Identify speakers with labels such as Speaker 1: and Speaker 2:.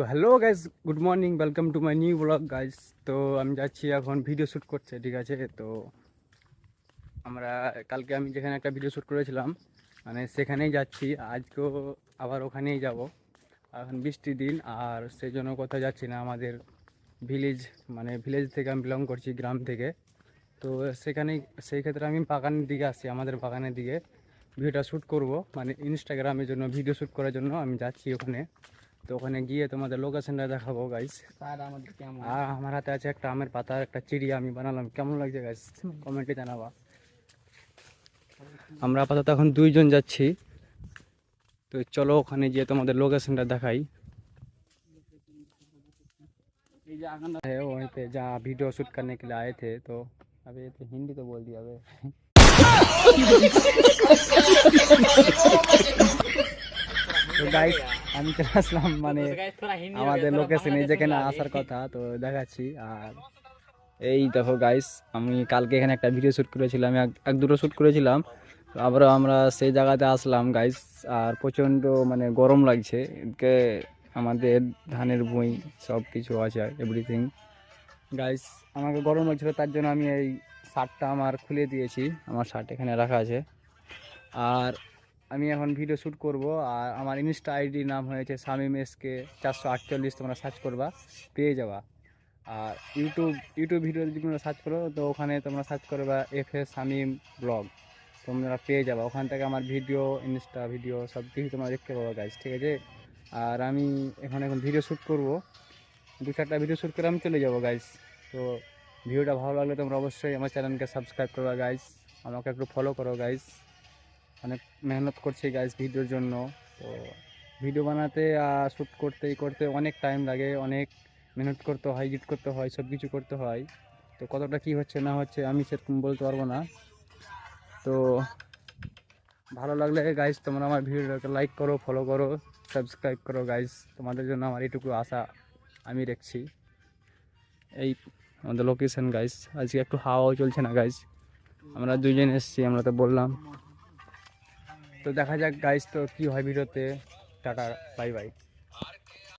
Speaker 1: তো hello guys good morning welcome to my new blog guys তো আমি যাচ্ছি এখন ভিডিও শ্যুট করছে ঠিক আছে? তো আমরা কালকে আমি যেখানে একটা ভিডিও শ্যুট করেছিলাম মানে সেখানেই যাচ্ছি। আজকেও আবার ওখানেই যাব। এখন বৃষ্টির দিন, আর সেই জন্য কোথাও যাচ্ছি না। আমাদের ভিলেজ মানে ভিলেজ থেকে আমি বিলং করছি, গ্রাম থেকে। তো সেখানেই, সেই ক্ষেত্রে আমি বাগানের দিকে আসছি আমাদের বাগানের দিকে। ভিডিওটা শ্যুট করব মানে ইনস্টাগ্রামের জন্য ভিডিও শ্যুট করার জন্য আমি যাচ্ছি ওখানে। তো ওখানে গিয়ে তোমাদের লোকেশনটা দেখাবো গাইস
Speaker 2: স্যার আমাদের কেমন
Speaker 1: আর আমার হাতে আছে একটা আমের পাতা আর একটা চিড়িয়া আমি বানালাম কেমন লাগছে গাইস কমেন্টে জানাবা আমরা আপাতত এখন দুইজন যাচ্ছি তো চলো ওখানে গিয়ে তোমাদের লোকেশনটা দেখাই
Speaker 2: এই যে আগান
Speaker 1: है वहीं पे जहाँ वीडियो शूट करने के लिए आए थे तो अभी तो हिंदी तो बोल दिया अबे তো গাইস আমি চলে আসলাম মানে আমাদের লোকেশনে যেখানে আসার কথা তো দেখাচ্ছি আর এই দেখো গাইস আমি কালকে এখানে একটা ভিডিও শ্যুট করেছিলাম এক দুটো শ্যুট করেছিলাম তো আবারও আমরা সেই জায়গাতে আসলাম গাইস আর প্রচণ্ড মানে গরম লাগছে এদিকে আমাদের ধানের বই সব কিছু আছে এভরিথিং গাইস আমাকে গরম লাগছিল তার জন্য আমি এই শার্টটা আমার খুলে দিয়েছি আমার শার্ট এখানে রাখা আছে। আর আমি এখন ভিডিও শ্যুট করব, আর আমার ইনস্টা আইডির নাম হয়েছে শামিম এসকে চারশো আটচল্লিশ, তোমরা সার্চ করবা, পেয়ে যাবা। আর ইউটিউব ইউটিউব ভিডিও যদি তোমরা সার্চ করো, তো ওখানে তোমরা সার্চ করবা এফ এস শামিম ব্লগ তোমরা পেয়ে যাবা। ওখান থেকে আমার ভিডিও ইনস্টা ভিডিও সব কিছু তোমরা দেখতে পাবো গাইজ ঠিক আছে? আর আমি এখন এখন ভিডিও শ্যুট করব। দু চারটা ভিডিও শ্যুট করে আমি চলে যাব গাইজ তো ভিডিওটা ভালো লাগলে তোমরা অবশ্যই আমার চ্যানেলকে সাবস্ক্রাইব করবা গাইজ আমাকে একটু ফলো করো গাইজ অনেক মেহনত করছি গাইজ ভিডিওর জন্য। তো ভিডিও বানাতে শ্যুট করতে করতে অনেক টাইম লাগে, অনেক মেহনত করতে হয় এডিট করতে হয় সব কিছু করতে হয়। তো কতটা কি হচ্ছে, না হচ্ছে আমি সেরকম বলতে পারব না। তো ভালো লাগলে গাইজ তোমরা আমার ভিডিওটাকে লাইক করো ফলো করো সাবস্ক্রাইব করো গাইজ তোমাদের জন্য আমার এইটুকু আশা আমি রেখছি। এই আমাদের লোকেশন গাইজ আজকে একটু হাওয়াও চলছে না গাইজ আমরা দুইজন এসেছি, আমরা তো বললাম। তো দেখা যাক গাইজ তো কী হয় ভিডিওতে। Tata bye bye